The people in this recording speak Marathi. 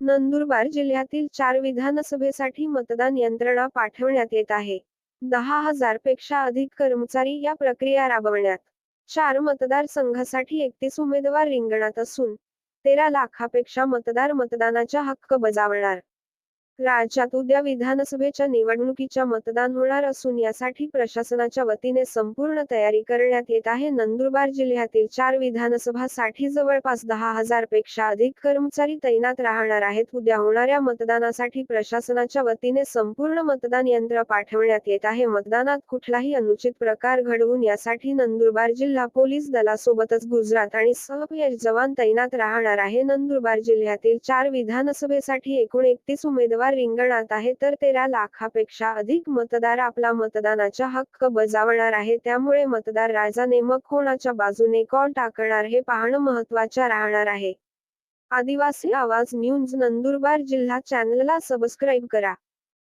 नंदुरबार जिल्ह्यातील चार विधानसभेसाठी मतदान यंत्रणा पाठवण्यात येत आहे. दहा हजारपेक्षा अधिक कर्मचारी या प्रक्रिया राबवण्यात. चार मतदारसंघासाठी एकतीस उमेदवार रिंगणात असून तेरा लाखापेक्षा मतदार मतदानाचा हक्क बजावणार. राज्यात उद्या विधानसभेच्या निवडणुकीच्या मतदान होणार असून यासाठी प्रशासनाच्या वतीने संपूर्ण तयारी करण्यात येत आहे. नंदुरबार जिल्ह्यातील चार विधानसभासाठी जवळपास दहा हजारपेक्षा अधिक कर्मचारी तैनात राहणार आहेत. उद्या होणाऱ्या मतदानासाठी प्रशासनाच्या वतीने संपूर्ण मतदान यंत्र पाठवण्यात येत आहे. मतदानात कुठलाही अनुचित प्रकार घडवून यासाठी नंदुरबार जिल्हा पोलीस दलासोबतच गुजरात आणि सहपय जवान तैनात राहणार आहे. नंदुरबार जिल्ह्यातील चार विधानसभेसाठी एकूण एकतीस उमेदवार उमेदवार रिंगणात आहे तर तेरा लाखापेक्षा अधिक मतदार आपला मतदानाचा हक्क बजावणार आहे. त्यामुळे मतदार राजा नेमक कोणाच्या बाजूने कौल टाकणार हे पाहणं महत्वाचं राहणार आहे. आदिवासी आवाज न्यूज नंदुरबार जिल्हा चॅनलला सबस्क्राईब करा.